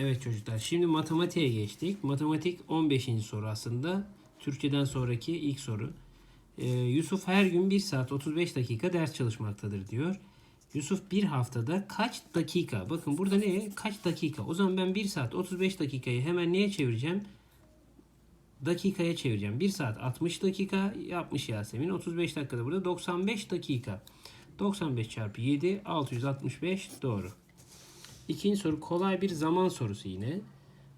Evet çocuklar şimdi matematiğe geçtik. Matematik 15. soru aslında. Türkçeden sonraki ilk soru. Ee, Yusuf her gün 1 saat 35 dakika ders çalışmaktadır diyor. Yusuf bir haftada kaç dakika? Bakın burada ne? Kaç dakika? O zaman ben 1 saat 35 dakikayı hemen neye çevireceğim? Dakikaya çevireceğim. 1 saat 60 dakika yapmış Yasemin. 35 dakikada burada 95 dakika. 95 çarpı 7 665 doğru. İkinci soru kolay bir zaman sorusu yine.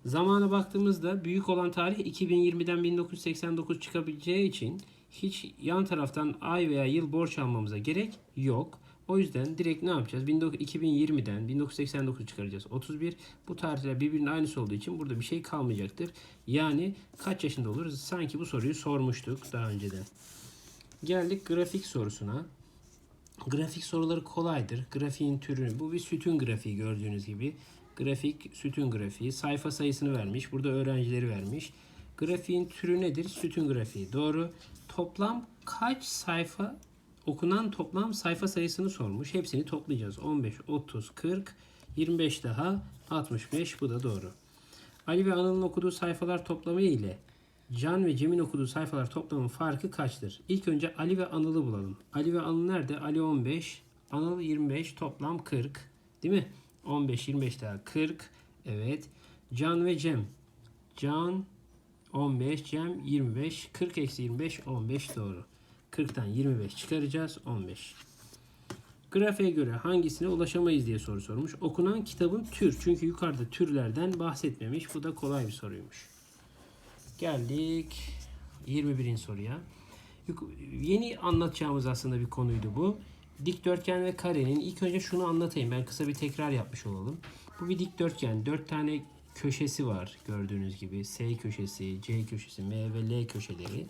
Zamana baktığımızda büyük olan tarih 2020'den 1989 çıkabileceği için hiç yan taraftan ay veya yıl borç almamıza gerek yok. O yüzden direkt ne yapacağız? 2020'den 1989 çıkaracağız. 31. Bu tarihler birbirinin aynısı olduğu için burada bir şey kalmayacaktır. Yani kaç yaşında oluruz? Sanki bu soruyu sormuştuk daha önceden. Geldik grafik sorusuna. Grafik soruları kolaydır. Grafiğin türünü, bu bir sütun grafiği gördüğünüz gibi. Grafik sütun grafiği. Sayfa sayısını vermiş. Burada öğrencileri vermiş. Grafiğin türü nedir? Sütun grafiği. Doğru. Toplam kaç sayfa okunan toplam sayfa sayısını sormuş. Hepsini toplayacağız. 15, 30, 40, 25 daha 65. Bu da doğru. Ali ve Anıl'ın okuduğu sayfalar toplamı ile Can ve Cem'in okuduğu sayfalar toplamının farkı kaçtır? İlk önce Ali ve Anıl'ı bulalım. Ali ve Anıl nerede? Ali 15, Anıl 25, toplam 40. Değil mi? 15, 25 daha 40. Evet. Can ve Cem. Can 15, Cem 25. 40 eksi 25, 15 doğru. 40'tan 25 çıkaracağız. 15. Grafiğe göre hangisine ulaşamayız diye soru sormuş. Okunan kitabın tür. Çünkü yukarıda türlerden bahsetmemiş. Bu da kolay bir soruymuş. Geldik 21. soruya. Yeni anlatacağımız aslında bir konuydu bu. Dikdörtgen ve karenin ilk önce şunu anlatayım. Ben kısa bir tekrar yapmış olalım. Bu bir dikdörtgen. Dört tane köşesi var gördüğünüz gibi. S köşesi, C köşesi, M ve L köşeleri.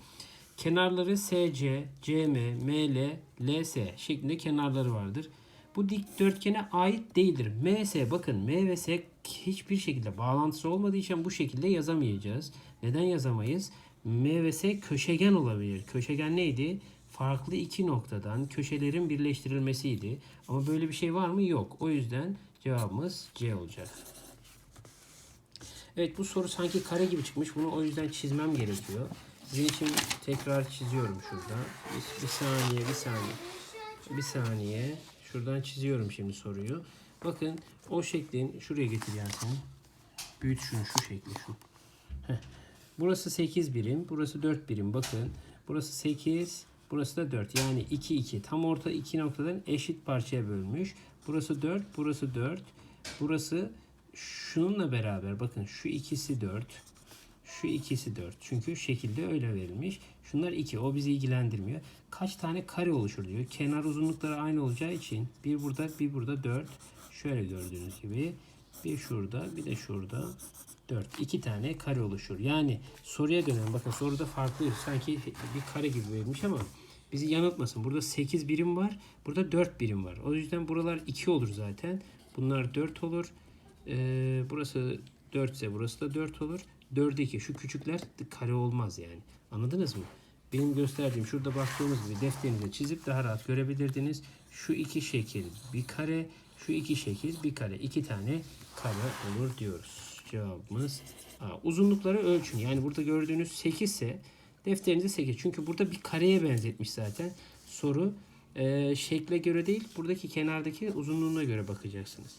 Kenarları SC, CM, ML, LS şeklinde kenarları vardır. Bu dikdörtgene ait değildir. MS bakın M ve S hiçbir şekilde bağlantısı olmadığı için bu şekilde yazamayacağız. Neden yazamayız? M ve S köşegen olabilir. Köşegen neydi? Farklı iki noktadan köşelerin birleştirilmesiydi. Ama böyle bir şey var mı? Yok. O yüzden cevabımız C olacak. Evet bu soru sanki kare gibi çıkmış. Bunu o yüzden çizmem gerekiyor. Sizin için tekrar çiziyorum şurada. Bir, bir saniye, bir saniye. Bir saniye. Şuradan çiziyorum şimdi soruyu. Bakın o şeklin şuraya getir Yasemin. Büyüt şunu şu şekli şu. Heh. Burası 8 birim, burası 4 birim. Bakın burası 8, burası da 4. Yani 2 2. Tam orta iki noktadan eşit parçaya bölmüş. Burası 4, burası 4. Burası şununla beraber bakın şu ikisi 4. Şu ikisi 4. Çünkü şekilde öyle verilmiş. Şunlar 2. O bizi ilgilendirmiyor. Kaç tane kare oluşur diyor. Kenar uzunlukları aynı olacağı için bir burada bir burada 4. Şöyle gördüğünüz gibi bir şurada bir de şurada 4. İki tane kare oluşur. Yani soruya dönelim. Bakın soruda farklı. Sanki bir kare gibi verilmiş ama bizi yanıltmasın. Burada 8 birim var. Burada 4 birim var. O yüzden buralar 2 olur zaten. Bunlar 4 olur. Ee, burası 4 ise burası da 4 olur. 4'e 2. Şu küçükler kare olmaz yani. Anladınız mı? Benim gösterdiğim şurada baktığımız gibi defterinize çizip daha rahat görebilirdiniz. Şu iki şekil bir kare, şu iki şekil bir kare. iki tane kare olur diyoruz. Cevabımız A. Uzunlukları ölçün. Yani burada gördüğünüz 8 ise defterinize 8. Çünkü burada bir kareye benzetmiş zaten. Soru e, şekle göre değil, buradaki kenardaki uzunluğuna göre bakacaksınız.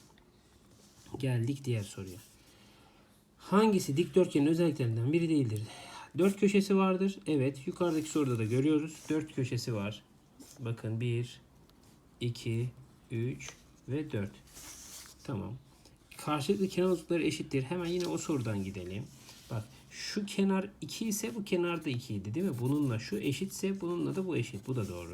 Geldik diğer soruya. Hangisi dikdörtgenin özelliklerinden biri değildir? Dört köşesi vardır. Evet, yukarıdaki soruda da görüyoruz. Dört köşesi var. Bakın 1, 2, 3 ve 4. Tamam. Karşılıklı kenar uzunlukları eşittir. Hemen yine o sorudan gidelim. Bak şu kenar 2 ise bu kenar da 2 idi değil mi? Bununla şu eşitse bununla da bu eşit. Bu da doğru.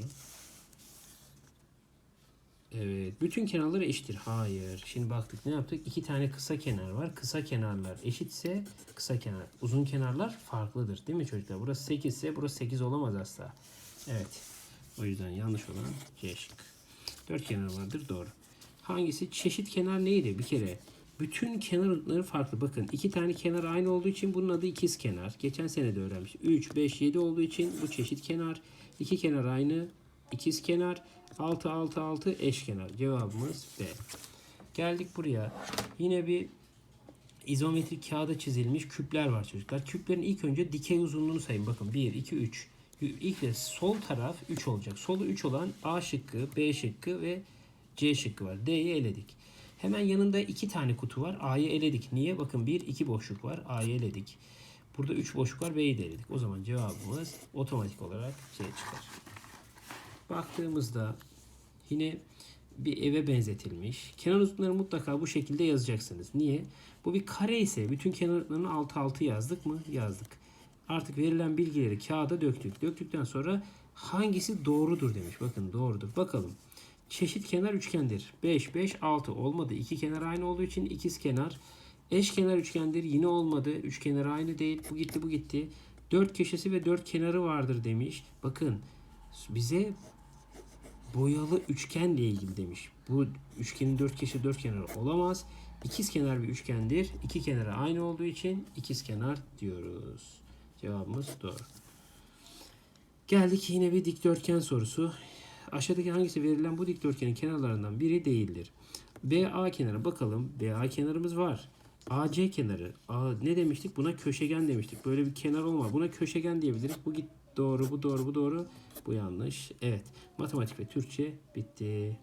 Evet. Bütün kenarları eşittir. Hayır. Şimdi baktık ne yaptık? İki tane kısa kenar var. Kısa kenarlar eşitse kısa kenar. Uzun kenarlar farklıdır. Değil mi çocuklar? Burası 8 ise burası 8 olamaz asla. Evet. O yüzden yanlış olan C şık. Dört kenar vardır. Doğru. Hangisi? Çeşit kenar neydi? Bir kere bütün kenar uzunlukları farklı. Bakın iki tane kenar aynı olduğu için bunun adı ikiz kenar. Geçen sene de öğrenmiş. 3, 5, 7 olduğu için bu çeşit kenar. İki kenar aynı. İkiz kenar. 6, 6, 6 eşkenar. Cevabımız B. Geldik buraya. Yine bir izometrik kağıda çizilmiş küpler var çocuklar. Küplerin ilk önce dikey uzunluğunu sayın. Bakın 1, 2, 3. İlk de sol taraf 3 olacak. Solu 3 olan A şıkkı, B şıkkı ve C şıkkı var. D'yi eledik. Hemen yanında iki tane kutu var. A'yı eledik. Niye? Bakın 1, 2 boşluk var. A'yı eledik. Burada 3 boşluk var. B'yi de eledik. O zaman cevabımız otomatik olarak C çıkar. Baktığımızda yine bir eve benzetilmiş. Kenar uzunları mutlaka bu şekilde yazacaksınız. Niye? Bu bir kare ise bütün kenarlarını altı altı yazdık mı? Yazdık. Artık verilen bilgileri kağıda döktük. Döktükten sonra hangisi doğrudur demiş. Bakın doğrudur. Bakalım. Çeşit kenar üçgendir. 5, 5, 6 olmadı. İki kenar aynı olduğu için ikiz kenar. Eş kenar üçgendir. Yine olmadı. Üç kenar aynı değil. Bu gitti bu gitti. Dört köşesi ve dört kenarı vardır demiş. Bakın bize boyalı üçgenle ilgili demiş. Bu üçgenin dört köşe dört kenarı olamaz. İkiz kenar bir üçgendir. İki kenarı aynı olduğu için ikiz kenar diyoruz. Cevabımız doğru. Geldik yine bir dikdörtgen sorusu. Aşağıdaki hangisi verilen bu dikdörtgenin kenarlarından biri değildir? BA kenarı bakalım. BA kenarımız var. AC kenarı. A, ne demiştik? Buna köşegen demiştik. Böyle bir kenar olmaz. Buna köşegen diyebiliriz. Bu git doğru, bu doğru, bu doğru. Bu yanlış. Evet. Matematik ve Türkçe bitti.